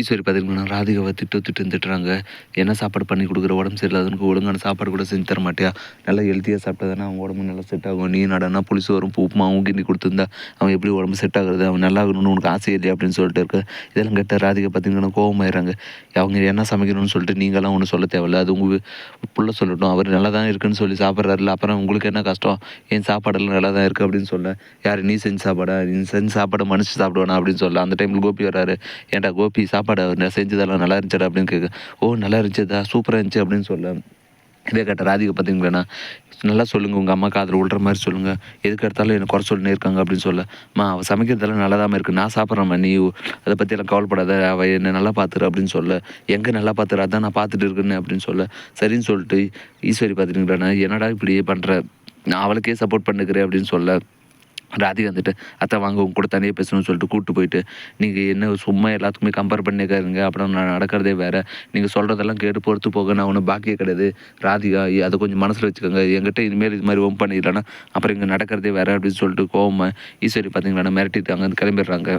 ஈஸ்வரி பார்த்தீங்கன்னா ராதிகாவை திட்டு திட்டு திட்டுறாங்க என்ன சாப்பாடு பண்ணி கொடுக்குற? உடம்பு சரியில்லாதவனுக்கு ஒழுங்கான சாப்பாடு கூட செஞ்சு தர மாட்டியா? நல்லா ஹெல்த்தியாக சாப்பிட்டா அவன் உடம்பு நல்லா செட் ஆகும். நீ நடனா புளிசு வரும் உப்புமாவும் கிண்டி கொடுத்துருந்தா அவன் எப்படி உடம்பு செட் ஆகுறது? அவன் நல்லா ஆகணும்னு உனக்கு ஆசை இல்லையா? அப்படின்னு சொல்லிட்டு இருக்க. இதெல்லாம் கேட்ட ராதிகா பார்த்தீங்கன்னா கோவமாயிடுறாங்க. அவங்க என்ன சமைக்கணும்னு சொல்லிட்டு நீங்களாம் ஒன்றும் சொல்ல தேவையில்ல. அது உங்கள் புள்ள சொல்லட்டும். அவர் நல்லா தான் இருக்குன்னு சொல்லி சாப்பிட்றாருல அப்புறம் உங்களுக்கு என்ன கஷ்டம்? என் சாப்பாடெல்லாம் நல்லா தான் இருக்குது அப்படின்னு சொல்ல. யார் நீ செஞ்சு சாப்பாடா? நீ செஞ்சு சாப்பாடை மனுஷன் சாப்பிடுவானா அப்படின்னு சொல்ல. அந்த டைமில் கோபி வராரு ஏன்டா கோபி சாப்பாடு சாப்பாடு நான் செஞ்சதெல்லாம் நல்லா இருந்துச்சா அப்படின்னு கேட்க ஓ நல்லா இருந்துச்சதா சூப்பராக இருந்துச்சு அப்படின்னு சொல்ல. இதே கேட்ட ராதிகா பார்த்தீங்களா நல்லா சொல்லுங்கள் உங்கள் அம்மா காதில் விழுற மாதிரி சொல்லுங்கள் எதுக்கு எடுத்தாலும் என்னை குறை சொல்லினே இருக்காங்க அப்படின்னு சொல்ல. மா அவள் சமைக்கிறதெல்லாம் நல்லா தான் இருக்குது நான் சாப்பிட்றேம்மா நீ அதை பற்றியெல்லாம் கவலைப்படாத. அவள் என்னை நல்லா பார்த்துரு அப்படின்னு சொல்ல. எங்கே நல்லா பார்த்துரு அதான் நான் பார்த்துட்டு இருக்கேன்னு அப்படின்னு சொல்ல. சரின்னு சொல்லிட்டு ஈஸ்வரி பார்த்துட்டுங்களா என்னடா இப்படியே பண்ணுற நான் அவளுக்கே சப்போர்ட் பண்ணுக்கிறேன் அப்படின்னு சொல்ல. ராதிகா வந்துட்டு அத்தை வாங்க உங்க கூட தனியாக பேசணும்னு சொல்லிட்டு கூப்பிட்டு போயிட்டு நீங்கள் என்ன சும்மா எல்லாத்துக்குமே கம்பேர் பண்ணிக்காருங்க அப்புறம் நான் நடக்கிறதே வேறு. நீங்கள் சொல்கிறதெல்லாம் கேட்டு பொறுத்து போக நான் ஒன்றும் பாக்கியே கிடையாது. ராதிகா அதை கொஞ்சம் மனசில் வச்சுக்கோங்க. என்கிட்ட இனிமேல் இது மாதிரி ஓம் பண்ணிடலன்னா அப்புறம் இங்கே நடக்கிறதே வேறு அப்படின்னு சொல்லிட்டு கோவமாக ஈஸ்வரி பார்த்தீங்கன்னா மிரட்டிட்டு அங்கேருந்து கிளம்பிடுறாங்க.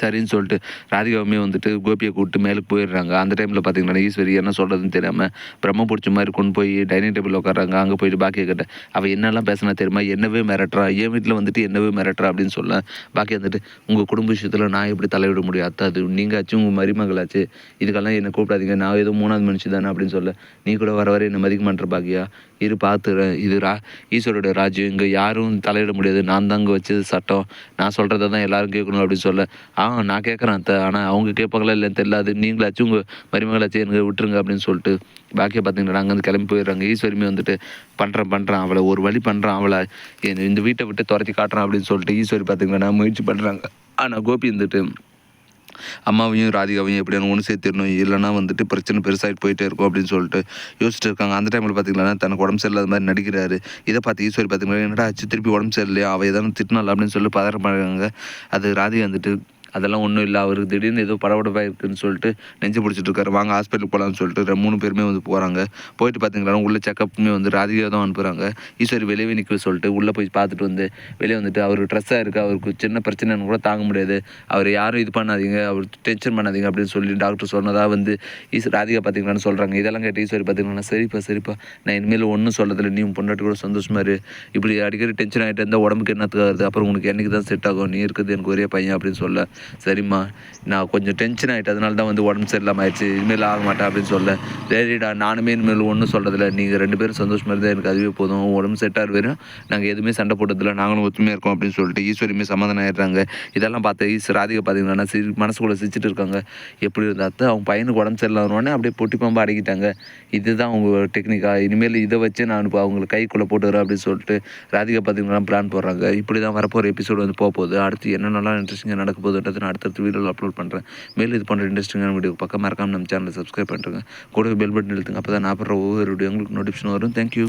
சரின்னு சொல்லிட்டு ராதிகாவுமே வந்துட்டு கோபியை கூப்பிட்டு மேலுக்கு போயிடுறாங்க. அந்த டைமில் பார்த்தீங்கன்னா ஈஸ்வரி என்ன சொல்கிறதுன்னு தெரியாமல் பிரம்ம பிடிச்ச மாதிரி கொண்டு போய் டைனிங் டேபிள் உட்காராங்க அங்கே போயிட்டு பாக்கிய கிட்ட அவள் என்னெல்லாம் பேசினா தெரியுமா? என்னவே மிரட்டுறா. என் வீட்டில் வந்துட்டு என்னவே மிரட்டுறா அப்படின்னு சொல்ல பாக்கி வந்துட்டு உங்கள் குடும்ப விஷயத்தில் நான் எப்படி தலையிட முடியும்? அத்தை அது நீங்கள் ஆச்சு உங்கள் மருமகளாச்சு. இதுக்கெல்லாம் என்னை கூப்பிடாதீங்க. நான் ஏதோ மூணாவது மனுஷி தானே அப்படின்னு சொல்ல நீ கூட வர வர என்னை மதிக்க மாட்டேற பாக்கியா? இரு பார்த்துறேன் இது ரா ஈஸ்வரோட ராஜ்யம். இங்கே யாரும் தலையிட முடியாது. நான் தாங்க வச்சது சட்டம். நான் சொல்கிறத தான் எல்லாரும் கேட்கணும் அப்படின்னு சொல்ல ஆ நான் கேட்குறேன் அத்தை. ஆனால் அவங்க கேட்பாங்களா இல்லைன்னு தெரியாது நீங்களாச்சும் உங்கள் மருமகளாச்சும் எனக்கு விட்டுருங்க அப்படின்னு சொல்லிட்டு பாக்கியை பார்த்தீங்கன்னா அங்கேருந்து கிளம்பி போயிடுறாங்க. ஈஸ்வரிமே வந்துட்டு பண்ணுறேன் பண்ணுறான் அவளை. ஒரு வழி பண்ணுறான் அவளை. இந்த வீட்டை விட்டு துரத்தி காட்டுறான் அப்படின்னு சொல்லிட்டு ஈஸ்வரி பார்த்தீங்கன்னா முயற்சி பண்ணுறாங்க ஆனால் கோபி வந்துட்டு அம்மாவையும் ராதிகாவையும் எப்படியான ஒன்று சேர்த்திடணும். இல்லைன்னா வந்துட்டு பிரச்சனை பெருசாகிட்டு போயிட்டே இருக்கும் அப்படின்னு சொல்லிட்டு யோசிச்சுட்டு இருக்காங்க. அந்த டைமில் பார்த்தீங்கன்னா தனக்கு உடம்பு சரியில்லாத மாதிரி நடிக்கிறாரு. இதை பார்த்து ஈஸ்வரி பார்த்தீங்கன்னா என்னடா ஆச்சு? திருப்பி உடம்பு சரியில்லையா? அவள் எதாவது திட்டினால அப்படின்னு சொல்லி பதற பண்ணுறாங்க அது ராதிகா வந்துட்டு அதெல்லாம் ஒன்றும் இல்லை. அவருக்கு திடீர்னு ஏதோ படபடப்பாக இருக்குதுன்னு சொல்லிட்டு நெஞ்சு பிடிச்சிட்டு இருக்காரு. வாங்க ஹாஸ்பிட்டல் போகலான்னு சொல்லிட்டு மூணு பேருமே வந்து போகிறாங்க போயிட்டு பார்த்தீங்களா உள்ள செக்கப்புமே வந்து ராதிகா தான் அனுப்புகிறாங்க ஈஸ்வரி வெளியே நிற்க சொல்லிட்டு உள்ளே போய் பார்த்துட்டு வந்து வெளியே வந்துட்டு அவருக்கு ட்ரெஸ்ஸாக இருக்குது அவருக்கு சின்ன பிரச்சனைன்னு கூட தாங்க முடியாது. அவர் யாரும் இது பண்ணாதீங்க. அவர் டென்ஷன் பண்ணாதீங்க அப்படின்னு சொல்லி டாக்டர் சொன்னதாக வந்து ஈஸ் ராதிகா பார்த்தீங்களான்னு சொல்கிறாங்க இதெல்லாம் கேட்டு ஈஸ்வரி பார்த்தீங்கன்னா சரிப்பா சரிப்பா. நான் இனிமேல் ஒன்றும் சொல்லதில்லை. நீ பொண்டாட்டி கூட சந்தோஷமா இரு. இப்படி அடிக்கடி டென்ஷன் ஆகிட்டு இருந்தால் உடம்புக்கு என்னத்துக்கு ஆகுது அப்புறம் உனக்கு என்னைக்கு தான் செட் ஆகும்? நீ இருக்குது எனக்கு ஒரே பையன் அப்படின்னு சொல்ல சரிம்மா நான் கொஞ்சம் டென்ஷன் ஆகிட்டு அதனால தான் வந்து உடம்பு சரியில்லாமல் ஆயிடுச்சு. இனிமேல் ஆக மாட்டேன் அப்படின்னு சொல்ல. சரிடா நானுமே இனிமேல் ஒன்றும் சொல்கிறதில்ல நீங்கள் ரெண்டு பேரும் சந்தோஷமாக இருந்தால் எனக்கு அதுவே போதும். உடம்பு செட்டாக ஆகிற வரையும் நாங்கள் எதுவுமே சண்டை போட்டதில்ல. நாங்களும் ஒத்துமையாக இருக்கோம் அப்படின்னு சொல்லிட்டு ஈஸ்வரியுமே சமாதானம் ஆயிடுறாங்க. இதெல்லாம் பார்த்து ஈஸ்வர் ராதிகா பார்த்தீங்கன்னா சிரி மனசுக்குள்ளே சிரிச்சிட்டு இருக்காங்க. எப்படி இருந்தாத்த அவங்க பையனுக்கு உடம்பு சரியில்லாதவொடனே அப்படியே பொட்டி பாம்பா அடக்கிட்டாங்க. இதுதான் அவங்க டெக்னிக்காக இனிமேல் இதை வச்சு நான் இப்போ அவங்களை கைக்குள்ளே போட்டு வரேன் அப்படின்னு சொல்லிட்டு ராதிகா பார்த்தீங்கன்னா பிளான் போடுறாங்க. இப்படி தான் வரப்போகிற எபிசோடு வந்து போக போகுது அடுத்து என்னென்னலாம் இன்ட்ரெஸ்டிங்காக நடக்க போகுதுன்றது நான் அடுத்தடுத்த வீடியோவில் அப்லோட் பண்ணுறேன் மேலும் இது போன்ற இன்ட்ரெஸ்டிங்கான வீடியோ பக்கம் மறக்காமல் நம்ம சேனலை சப்ஸ்கிரைப் பண்ணுறேங்க கூட பெல் பட்டன் எழுத்துங்க அப்போ தான் நான் போடுற ஒவ்வொரு வீடியோ உங்களுக்கு நோட்டிஃபிகேஷன் வரும். தேங்க்யூ